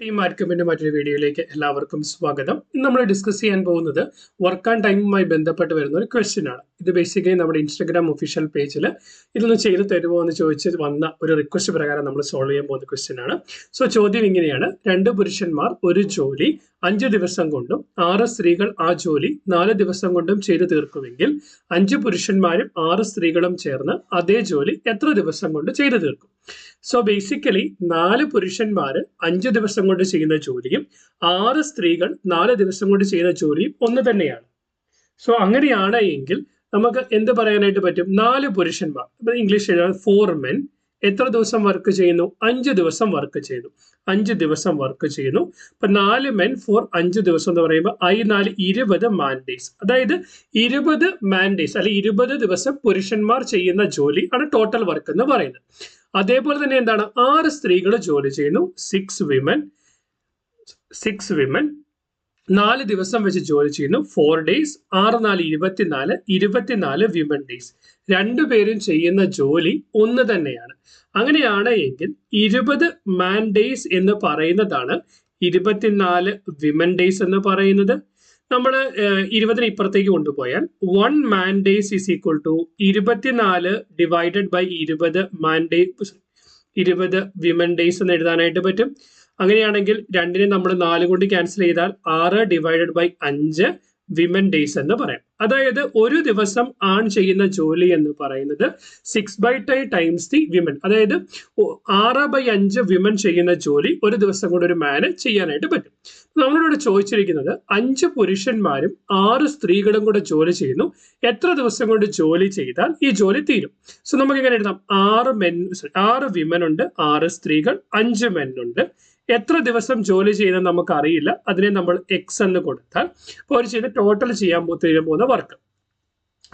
Team ആർക്കുമെന്റ് മറ്റൊരു വീഡിയോയിലേക്ക് എല്ലാവർക്കും സ്വാഗതം. ഇന്ന് നമ്മൾ ഡിസ്കസ് ചെയ്യാൻ പോകുന്നത് വർക്ക് ആൻഡ് ടൈമുമായി ബന്ധപ്പെട്ട് വരുന്ന ഒരു ക്വസ്റ്റ്യൻ ആണ്. ഇത് ബേസിക്കലി നമ്മുടെ ഇൻസ്റ്റഗ്രാം ഒഫീഷ്യൽ പേജിൽ ഇതൊന്ന് ചെയ്ത് തരുമോ എന്ന് ചോദിച്ച് വന്ന ഒരു റിക്വസ്റ്റ് പ്രകാരം നമ്മൾ സോൾവ് ചെയ്യാൻ പോകുന്ന ക്വസ്റ്റ്യൻ ആണ്. സോ ചോദ്യം ഇങ്ങനെയാണ്. രണ്ട് പുരുഷന്മാർ ഒരു ജോലി അഞ്ച് ദിവസം കൊണ്ടും ആറ് സ്ത്രീകൾ ആ ജോലി നാല് ദിവസം കൊണ്ടും ചെയ്തു തീർക്കുമെങ്കിൽ അഞ്ച് പുരുഷന്മാരും ആറ് സ്ത്രീകളും ചേർന്ന് അതേ ജോലി എത്ര ദിവസം കൊണ്ട് ചെയ്തു തീർക്കും? സോ ബേസിക്കലി നാല് പുരുഷന്മാർ അഞ്ച് ദിവസം കൊണ്ട് ചെയ്യുന്ന ജോലിയും ആറ് സ്ത്രീകൾ നാല് ദിവസം കൊണ്ട് ചെയ്യുന്ന ജോലിയും ഒന്ന് തന്നെയാണ്. സോ അങ്ങനെയാണ് എങ്കിൽ നമുക്ക് എന്ത് പറയാനായിട്ട് പറ്റും? നാല് പുരുഷന്മാർ. ഇംഗ്ലീഷ് ഫോർ മെൻ എത്ര ദിവസം വർക്ക് ചെയ്യുന്നു? അഞ്ച് ദിവസം വർക്ക് ചെയ്യുന്നു. അഞ്ച് ദിവസം വർക്ക് ചെയ്യുന്നു. ഇപ്പൊ നാല് മെൻ ഫോർ അഞ്ച് ദിവസം എന്ന് പറയുമ്പോൾ ഐ നാല് ഇരുപത് മാൻഡേസ് അതായത് ഇരുപത് മാൻഡേസ് അല്ലെ ഇരുപത് ദിവസം പുരുഷന്മാർ ചെയ്യുന്ന ജോലി ആണ് ടോട്ടൽ വർക്ക് എന്ന് പറയുന്നത്. അതേപോലെ തന്നെ എന്താണ്? ആറ് സ്ത്രീകൾ ജോലി ചെയ്യുന്നു. സിക്സ് വിമൻ സിക്സ് വിമൻ നാല് ദിവസം വെച്ച് ജോലി ചെയ്യുന്നു. ഫോർ ഡേയ്സ് ആറ് നാല് ഇരുപത്തിനാല് ഇരുപത്തിനാല് വിമൻ ഡേയ്സ് രണ്ടുപേരും ചെയ്യുന്ന ജോലി ഒന്ന് തന്നെയാണ്. അങ്ങനെയാണ് എങ്കിൽ ഇരുപത് മാൻ ഡേയ്സ് എന്ന് പറയുന്നതാണ് ഇരുപത്തിനാല് വിമൻ ഡേയ്സ് എന്ന് പറയുന്നത്. നമ്മൾ ഇരുപതിന് ഇപ്പുറത്തേക്ക് കൊണ്ടുപോയാൽ one man days is equal to ഇരുപത്തിനാല് ഡിവൈഡഡ് ബൈ ഇരുപത് മാൻ ഡേ ഇരുപത് വിമൻ ഡേയ്സ് എന്ന് എഴുതാനായിട്ട് പറ്റും. അങ്ങനെയാണെങ്കിൽ രണ്ടിനെ നമ്മൾ നാല് കൊണ്ട് ക്യാൻസൽ ചെയ്താൽ ആറ് ഡിവൈഡഡ് ബൈ അഞ്ച് വിമൻ ഡേയ്സ് എന്ന് പറയാം. അതായത് ഒരു ദിവസം ആൺ ചെയ്യുന്ന ജോലി എന്ന് പറയുന്നത് six by tie times the women അതായത് ആറ് ബൈ അഞ്ച് വിമൻ ചെയ്യുന്ന ജോലി ഒരു ദിവസം കൊണ്ട് ഒരു മാന് ചെയ്യാനായിട്ട് പറ്റും. നമ്മളോട് ചോദിച്ചിരിക്കുന്നത് അഞ്ച് പുരുഷന്മാരും ആറ് സ്ത്രീകളും കൂടെ ജോലി ചെയ്യുന്നു. എത്ര ദിവസം കൊണ്ട് ജോലി ചെയ്താൽ ഈ ജോലി തീരും? സോ നമുക്ക് എങ്ങനെ എഴുതാം. ആറ് മെൻ ആറ് വിമൻ ഉണ്ട് ആറ് സ്ത്രീകൾ അഞ്ച് മെൻ ഉണ്ട്. എത്ര ദിവസം ജോലി ചെയ്യുന്നത് നമുക്കറിയില്ല. അതിനെ നമ്മൾ എക്സ് എന്ന് കൊടുത്താൽ അവർ ചെയ്ത് ടോട്ടൽ ചെയ്യാൻ പോകുന്ന വർക്ക്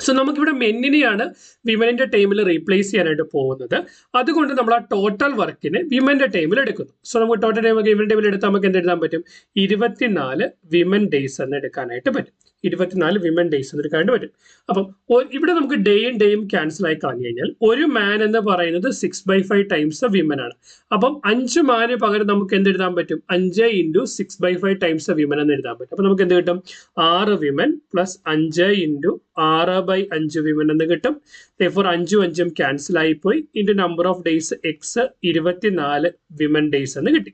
സോ നമുക്കിവിടെ മെന്നിനെയാണ് വിമനിന്റെ ടൈമിൽ റീപ്ലേസ് ചെയ്യാനായിട്ട് പോകുന്നത്. അതുകൊണ്ട് നമ്മൾ ആ ടോട്ടൽ വർക്കിനെ വിമന്റെ ടൈമിൽ എടുക്കുന്നു. സോ നമുക്ക് ടോട്ടൽ ടൈം വിമൻ ടൈമിൽ എടുത്താൽ നമുക്ക് എന്ത് എഴുതാൻ പറ്റും? ഇരുപത്തിനാല് വിമൻ ഡേയ്സ് എന്ന് എടുക്കാനായിട്ട് പറ്റും. ഇരുപത്തിനാല് വിമൻ ഡേയ്സ് എന്നൊരു കാര്യം പറ്റും അപ്പം ഇവിടെ നമുക്ക് ഡേയും ഡേയും ക്യാൻസൽ ആയി കളഞ്ഞു കഴിഞ്ഞാൽ ഒരു മാൻ എന്ന് പറയുന്നത് six by five times women ആണ്. അപ്പം അഞ്ച് മാന് പകരം നമുക്ക് എന്ത് എഴുതാൻ പറ്റും? അഞ്ച് into six by five times women എന്ന് എഴുതാൻ പറ്റും. അപ്പൊ നമുക്ക് എന്ത് കിട്ടും? ആറ് വിമൻ പ്ലസ് അഞ്ച് ഇന്റു ആറ് ബൈ അഞ്ച് വിമൻ എന്ന് കിട്ടും. ഫോർ അഞ്ചും അഞ്ചും ക്യാൻസൽ ആയിപ്പോയി into number of days x ഇരുപത്തിനാല് വിമൻ ഡേയ്സ് എന്ന് കിട്ടി.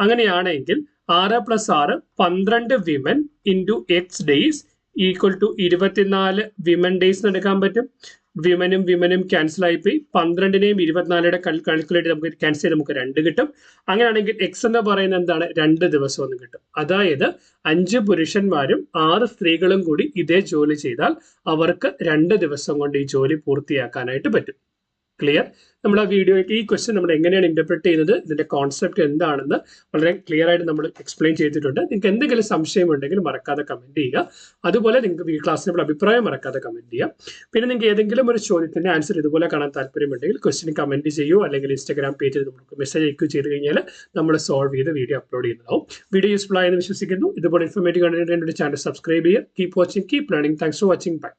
അങ്ങനെയാണെങ്കിൽ ആറ് പ്ലസ് ആറ് പന്ത്രണ്ട് women into x days equal to ഇരുപത്തിനാല് വിമൻ ഡേയ്സ് എടുക്കാൻ പറ്റും. വിമനും വിമനും ക്യാൻസൽ ആയിപ്പോയി പന്ത്രണ്ടിനെയും ഇരുപത്തിനാലിയുടെ കാൽക്കുലേറ്റ് നമുക്ക് ക്യാൻസൽ ചെയ്ത് നമുക്ക് രണ്ട് കിട്ടും. അങ്ങനെയാണെങ്കിൽ എക്സ് എന്ന് പറയുന്നത് എന്താണ്? രണ്ട് ദിവസം എന്ന് കിട്ടും. അതായത് അഞ്ച് പുരുഷന്മാരും ആറ് സ്ത്രീകളും കൂടി ഇതേ ജോലി ചെയ്താൽ അവർക്ക് രണ്ട് ദിവസം കൊണ്ട് ഈ ജോലി പൂർത്തിയാക്കാനായിട്ട് പറ്റും. ക്ലിയർ നമ്മൾ ആ വീഡിയോ ഈ ക്വസ്റ്റ്യൻ നമ്മൾ എങ്ങനെയാണ് ഇന്റർപ്രറ്റ് ചെയ്യുന്നത് ഇതിന്റെ കോൺസെപ്റ്റ് എന്താണെന്ന് വളരെ ക്ലിയർ ആയിട്ട് നമ്മൾ എക്സ്പ്ലെയിൻ ചെയ്തിട്ടുണ്ട്. നിങ്ങൾക്ക് എന്തെങ്കിലും സംശയം ഉണ്ടെങ്കിൽ മറക്കാതെ കമന്റ് ചെയ്യുക. അതുപോലെ നിങ്ങൾക്ക് ഈ ക്ലാസ്സിനുള്ള അഭിപ്രായം മറക്കാതെ കമന്റ് ചെയ്യുക. പിന്നെ നിങ്ങൾക്ക് ഏതെങ്കിലും ഒരു ചോദ്യത്തിന്റെ ആൻസർ ഇതുപോലെ കാണാൻ താല്പര്യമുണ്ടെങ്കിൽ ക്വസ്റ്റ്യൻ കമന്റ് ചെയ്യൂ. അല്ലെങ്കിൽ ഇൻസ്റ്റാഗ്രാം പേജിൽ നമുക്ക് മെസ്സേജ് അയക്കുകയോ ചെയ്ത് കഴിഞ്ഞാൽ നമ്മൾ സോൾവ് ചെയ്ത് വീഡിയോ അപ്ലോഡ് ചെയ്യുന്നതാവും. വീഡിയോ യൂസ്ഫുൾ ആയെന്ന് വിശ്വസിക്കുന്നു. ഇതുപോലെ ഇൻഫോർമേറ്റീവ് കണ്ടിട്ട് ചാനൽ സബ്സ്ക്രൈബ് ചെയ്യുക. Keep watching keep learning thanks for watching bye